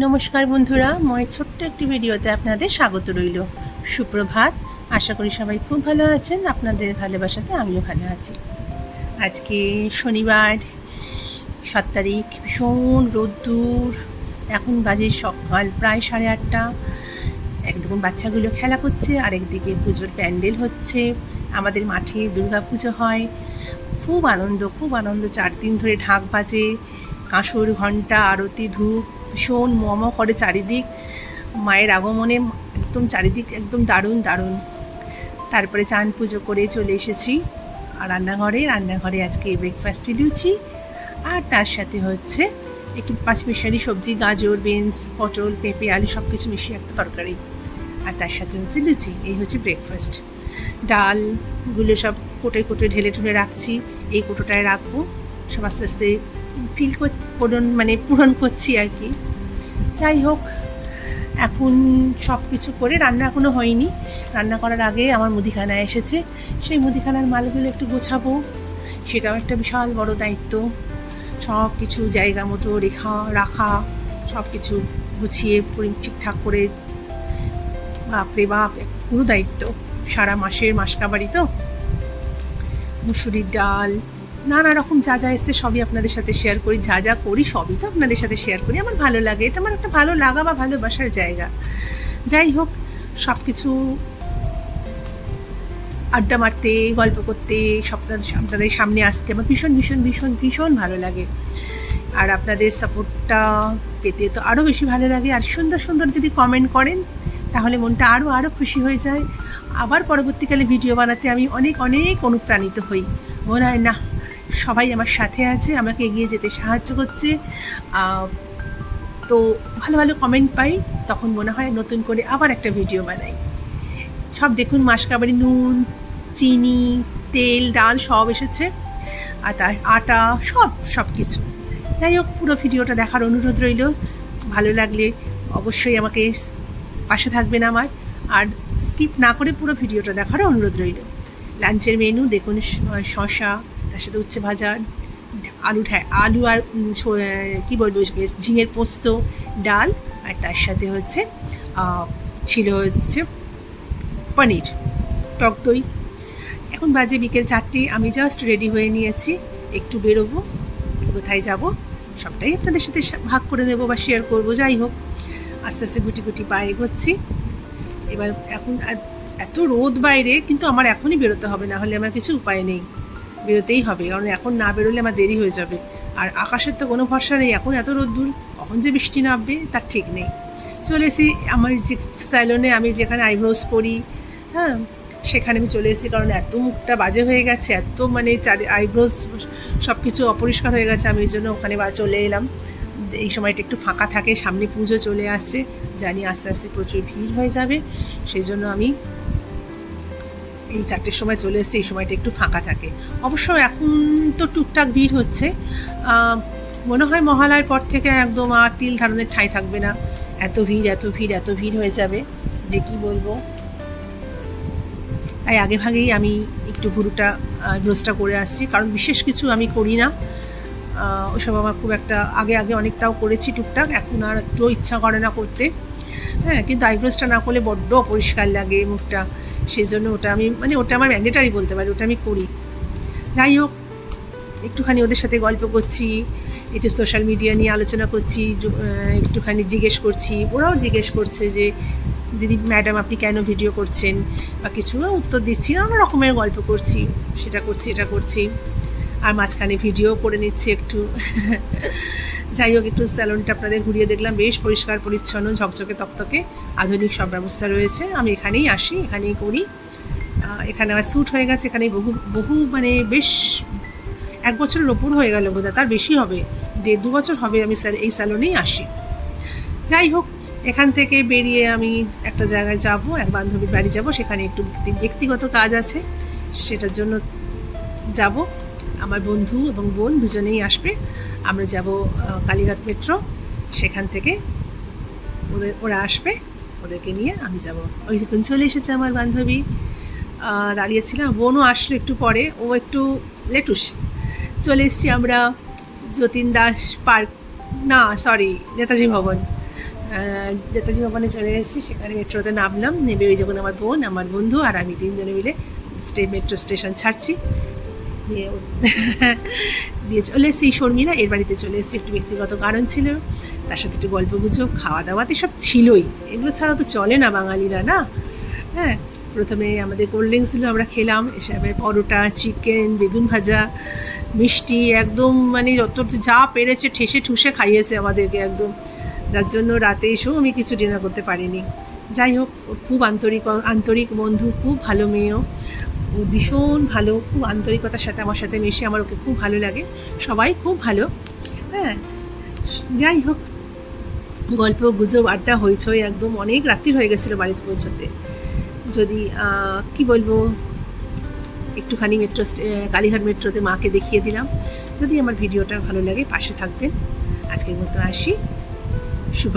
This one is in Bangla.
নমস্কার বন্ধুরা মই ছোট্ট একটি ভিডিওতে আপনাদের স্বাগত রইল। সুপ্রভাত, আশা করি সবাই খুব ভালো আছেন, আপনাদের ভালোবাসাতে আমিও ভালো আছি। আজকে শনিবার, সাত তারিখ, ভীষণ রোদ্দুর, এখন বাজে সকাল প্রায় সাড়ে আটটা। একদম বাচ্চাগুলো খেলা করছে আর একদিকে পুজোর প্যান্ডেল হচ্ছে, আমাদের মাঠে দুর্গা পুজো হয়। খুব আনন্দ খুব আনন্দ চার দিন ধরে ঢাক বাজে, কাঁসর ঘণ্টা আরতি, ধূপ ভীষণ মম করে চারিদিক, মায়ের আগমনে একদম চারিদিক একদম দারুণ দারুণ। তারপরে চান পুজো করে চলে এসেছি আর রান্নাঘরে। রান্নাঘরে আজকে ব্রেকফাস্টে লুচি আর তার সাথে হচ্ছে একটু পাঁচ পাঁচমিশালি সবজি, গাজর বিনস পটল, পেঁপে, আলু সব কিছু মিশিয়ে একটা তরকারি। আর তার সাথে হচ্ছে লুচি, এই হচ্ছে ব্রেকফাস্ট ডালগুলো সব কোটে কোটে ঢেলে ঢুলে রাখছি, এই কোটোটায় রাখব। সব আস্তে আস্তে ফিল পূরণ মানে পূরণ করছি আর কি। যাই হোক, এখন সব কিছু করে রান্না এখনও হয়নি। রান্না করার আগে আমার মুদিখানা এসেছে। সেই মুদিখানার মালগুলো একটু গোছাবো। সেটাও একটা বিশাল বড় দায়িত্ব। সব কিছু জায়গা মতো রেখা, রাখা সব কিছু গুছিয়ে ঠিকঠাক করে বাপরে বাপ পুরো দায়িত্ব। সারা মাসের মাসকাবাড়ি তো। মুসুরির ডাল নানা রকম যা যা এসছে সবই আপনাদের সাথে শেয়ার করি। যা যা করি, সবই তো আপনাদের সাথে শেয়ার করি। আমার ভালো লাগে। এটা আমার একটা ভালো লাগা বা ভালোবাসার জায়গা। যাই হোক সব কিছু আড্ডা মারতে, গল্প করতে সব আপনাদের সামনে আসতে আমার ভীষণ ভীষণ ভীষণ ভীষণ ভালো লাগে। আর আপনাদের সাপোর্টটা পেতে তো আরও বেশি ভালো লাগে। আর সুন্দর সুন্দর যদি কমেন্ট করেন, তাহলে মনটা আরও আরও খুশি হয়ে যায়। আবার পরবর্তীকালে ভিডিও বানাতে আমি অনেক অনেক অনুপ্রাণিত হই। মনে হয়, না সবাই আমার সাথে আছে, আমাকে এগিয়ে যেতে সাহায্য করছে। তো ভালো ভালো কমেন্ট পাই, তখন মনে হয় নতুন করে আবার একটা ভিডিও বানাই। সব দেখুন মাসকাবারি নুন, চিনি, তেল, ডাল সব এসেছে। আর তার আটা, সব সব কিছু। যাই হোক, পুরো ভিডিওটা দেখার অনুরোধ রইল। ভালো লাগলে অবশ্যই আমাকে পাশে থাকবেন আমার। আর স্কিপ না করে পুরো ভিডিওটা দেখারও অনুরোধ রইল। লাঞ্চের মেনু দেখুন শশা তার সাথে উচ্ছে ভাজা, আলু ঢা- আলু আর কি বলব ঝিঙের পোস্ত, ডাল, আর তার সাথে হচ্ছে ছিল হচ্ছে পনির, টক দই। এখন বাজে বিকেল চারটে, আমি জাস্ট রেডি হয়ে নিয়েছি, একটু বেরোবো, কোথায় যাব, সবটাই আপনাদের সাথে ভাগ করে নেব বা শেয়ার করব, যাই হোক। আস্তে আস্তে গুটি গুটি পায়ে এগোচ্ছি। এবার এখন এত রোদ বাইরে, কিন্তু আমার এখনই বেরোতে হবে, না হলে আমার কিছু উপায় নেই। বেরোতেই হবে, কারণ এখন না বেরোলে আমার দেরি হয়ে যাবে। আর আকাশের তো কোনো ভরসা নেই, এখন এত রোদ্দুর, কখন যে বৃষ্টি নামবে, তার ঠিক নেই। চলে এসি আমার যে স্যালনে আমি যেখানে আইব্রোজ করি হ্যাঁ সেখানে আমি চলে এসেছি, কারণ এত মুখটা বাজে হয়ে গেছে, এত মানে চারি আইব্রোজ সব কিছু অপরিষ্কার হয়ে গেছে, আমি ওই জন্য ওখানে বা চলে এলাম। এই সময়টা একটু ফাঁকা থাকে, সামনে পুজো চলে আসছে, জানি আস্তে আস্তে প্রচুর ভিড় হয়ে যাবে, সেই জন্য আমি এই চারটের সময় চলে এসেছি, এই সময়টা একটু ফাঁকা থাকে। অবশ্য এখন তো টুকটাক ভিড় হচ্ছে। মনে হয় মহালয়ার পর থেকে একদম আর তিল ধারণের ঠাঁই থাকবে না। এত ভিড় এত ভিড় এত ভিড় হয়ে যাবে যে কি বলব? তাই আগে ভাগেই আমি একটু গুরুটা ব্রোজটা করে আসছি। কারণ বিশেষ কিছু আমি করি না। ওসব আমার খুব একটা আগে আগে অনেকটাও করেছি টুকটাক। এখন আর একটু ইচ্ছা করে না করতে। হ্যাঁ কিন্তু আইব্রোজটা না করলে বড্ড অপরিষ্কার লাগে মুখটা। সেই জন্য ওটা আমি মানে ওটা আমার ম্যান্ডেটারি বলতে পারি, ওটা আমি করি। যাই হোক, একটুখানি ওদের সাথে গল্প করছি, একটু সোশ্যাল মিডিয়া নিয়ে আলোচনা করছি একটুখানি জিজ্ঞেস করছি। ওরাও জিজ্ঞেস করছে যে, দিদি ম্যাডাম আপনি কেন ভিডিও করছেন? বা কিছু উত্তর দিচ্ছি, নানা রকমের গল্প করছি, সেটা করছি, এটা করছি। আর মাঝখানে ভিডিও করে নিচ্ছি একটু। যাই হোক, একটু স্যালনটা আপনাদের ঘুরিয়ে দেখলাম। বেশ পরিষ্কার, পরিচ্ছন্ন, ঝকঝকে, তকতকে। আধুনিক সব ব্যবস্থা রয়েছে। আমি এখানেই আসি, এখানেই করি। এখানে আমার স্যুট হয়ে গেছে এখানে বহু বহু মানে বেশ এক বছরের ওপর হয়ে গেল বোধহয়, তার বেশি হবে। দেড়, দু বছর হবে আমি স্যার এই স্যালনেই আসি। যাই হোক, এখান থেকে বেরিয়ে আমি একটা জায়গায় যাব, এক বান্ধবীর বাড়ি যাব। সেখানে একটু ব্যক্তিগত কাজ আছে, সেটার জন্য যাব। আমার বন্ধু এবং বোন দুজনেই আসবে। আমরা যাব কালীঘাট মেট্রো। সেখান থেকে ওদের, ওরা আসবে, ওদেরকে নিয়ে আমি যাব। ওই যখন চলে এসেছে আমার বান্ধবী দাঁড়িয়েছিলাম। বোনও আসলো একটু পরে, ও একটু লেটুস। চলে এসেছি আমরা যতীন দাস পার্ক, না সরি নেতাজি ভবন। নেতাজি ভবনে চলে এসেছি, সেখানে মেট্রোতে নামলাম। নেমে ওই যখন আমার বোন, আমার বন্ধু আর আমি তিনজনে মিলে স্টে, মেট্রো স্টেশন ছাড়ছি। দিয়ে দিয়ে চলে এসেছি শর্মিলা। এর বাড়িতে চলে এসেছি একটু ব্যক্তিগত কারণ ছিল। তার সাথে একটু গল্প গুজব খাওয়া দাওয়াতে সব ছিলই। এগুলো ছাড়া তো চলে না বাঙালিরা, না? হ্যাঁ প্রথমে আমাদের কোল্ড ড্রিঙ্কসগুলো আমরা খেলাম। এসবে পরোটা, চিকেন, বেগুন ভাজা, মিষ্টি, একদম মানে যত যা পেরেছে ঠেসে ঠুসে খাইয়েছে আমাদেরকে একদম। যার জন্য রাতে এসেও আমি কিছু ডিনার করতে পারিনি। যাই হোক খুব আন্তরিক আন্তরিক বন্ধু, খুব ভালো মেয়েও। ও ভীষণ ভালো, খুব আন্তরিকতার সাথে আমার সাথে মিশে আমার ওকে খুব ভালো লাগে। সবাই খুব ভালো। হ্যাঁ যাই হোক, গল্প, গুজব, আড্ডা, হইচই একদম অনেক রাত্রি হয়ে গেছিল বাড়িতে পৌঁছতে। যদি কি বলব, একটুখানি মেট্রো কালীঘাট মেট্রোতে মাকে দেখিয়ে দিলাম। যদি আমার ভিডিওটা ভালো লাগে, পাশে থাকবেন। আজকের মতো আসি। শুভ